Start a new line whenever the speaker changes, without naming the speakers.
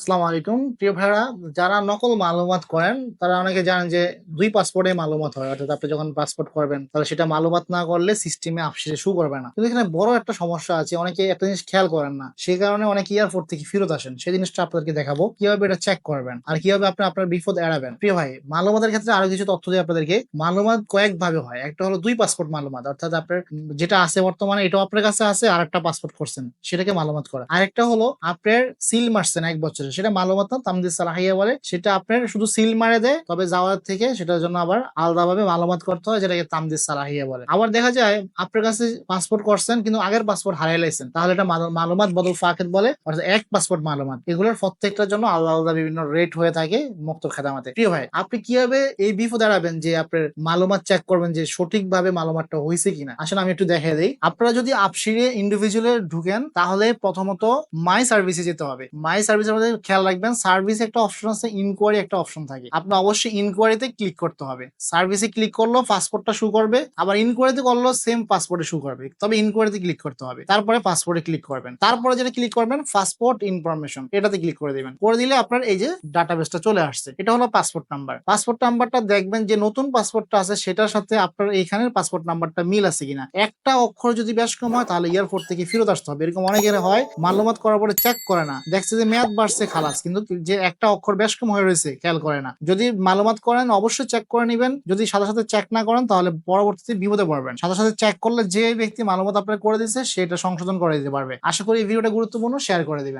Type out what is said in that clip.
আসসালামু আলাইকুম। প্রিয় ভাইরা যারা নকল মালুমাত করেন, তারা অনেকে জানেন যে দুই পাসপোর্টে মালুমাত হয়। অর্থাৎ আপনি যখন পাসপোর্ট করবেন, তাহলে সেটা মালুমাত না করলে সিস্টেমে আপসিরে শু করবে না। কিন্তু এখানে বড় একটা সমস্যা আছে, অনেকে একটা জিনিস খেয়াল করেন না। সেই কারণে অনেক এয়ারপোর্ট থেকে ফেরত আসেন। সেই জিনিসটা আপনাদেরকে দেখাবো। কীভাবে এটা চেক করবেন আর কীভাবে আপনি আপনার বিপদ এড়াবেন। প্রিয় ভাই, মালুমাতের ক্ষেত্রে আরও কিছু তথ্য দিই আপনাদেরকে মালুমাত কয়েক ভাবে হয়। একটা হলো দুই পাসপোর্ট মালুমাত। অর্থাৎ আপনার যেটা আছে বর্তমানে, এটাও আপনার কাছে আছে আর একটা পাসপোর্ট করছেন, সেটাকে মালুমাত করা। আরেকটা হলো আপনার সিল মারছেন এক বছরে সেটা মালুমাত না তামদিদ সালাহিয়া বলে। সেটা আপনার শুধু সিল মারে দেয়, তবে যাওয়ার থেকে সেটার জন্য আবার আলাদাভাবে মালুমাত করতে হয়, যেটাকে তামদিদ সালাহিয়া বলে। আবার দেখা যায়, আপনার কাছে পাসপোর্ট করছেন, কিন্তু আগের পাসপোর্ট হারাই লাইছেন। তাহলে এটা মালু- মালুমাত বদল ফাকেদ বলে, অর্থাৎ এক পাসপোর্ট মালুমাত। এগুলোর প্রত্যেকটার জন্য আলাদা আলাদা বিভিন্ন রেট হয়ে থাকে মুক্ত খেদামাতে। প্রিয় ভাই, আপনি কীভাবে এই বিপদ এড়াবেন যে আপনার মালুমাত চেক করবেন যে সঠিকভাবে মালুমাতটা হয়েছে কিনা? আসলে আমি একটু দেখে দিই। আপনারা যদি আপসিরে ইন্ডিভিজুয়ালে ঢুকেন, তাহলে প্রথমত মাই সার্ভিসে যেতে হবে। মাই সার্ভিসের মধ্যে খেয়াল রাখবেন সার্ভিস একটা অপশন আছে ইনকোয়ারি একটা অপশন থাকে। আপনি অবশ্যই ইনকোয়ারিতে ক্লিক করতে হবে। সার্ভিসে ক্লিক করলেও পাসপোর্টটা শু করবে, আবার ইনকোয়ারিতে করলেও সেম পাসপোর্টে শু করবে। তবে ইনকোয়ারিতে ক্লিক করতে হবে। তারপরে পাসপোর্টে ক্লিক করবেন। তারপরে যেটা ক্লিক করবেন পাসপোর্ট ইনফরমেশন এটাতে ক্লিক করে দিবেন। করে দিলে আপনার এই যে ডাটাবেসটা চলে আসছে। এটা হলো পাসপোর্ট নাম্বার পাসপোর্ট নাম্বারটা দেখবেন যে নতুন পাসপোর্টটা আছে, সেটার সাথে আপনার এইখানের পাসপোর্ট নাম্বারটা মিল আছে কিনা। একটা অক্ষর যদি বেশ কম হয়, তাহলে এয়ারপোর্ট থেকে ফেরত আসতে হবে। এরকম অনেকের হয়, মালুমাত করার পরে চেক করে না। দেখছে যে মেয়াদ বাড়ছে খালাস। কিন্তু যে একটা অক্ষর বেশ কম হয়ে রয়েছে, খেয়াল করে না। যদি মালুমাত করেন, অবশ্যই চেক করে নেবেন। যদি সাথে সাথে চেক না করেন, তাহলে পরবর্তীতে বিপদে পড়বেন। সাথে সাথে চেক করলে যে ব্যক্তি মালুমাত আপনার করে দিচ্ছে সেটা সংশোধন করে দিতে পারবে। আশা করি এই ভিডিওটা গুরুত্বপূর্ণ শেয়ার করে দিবেন।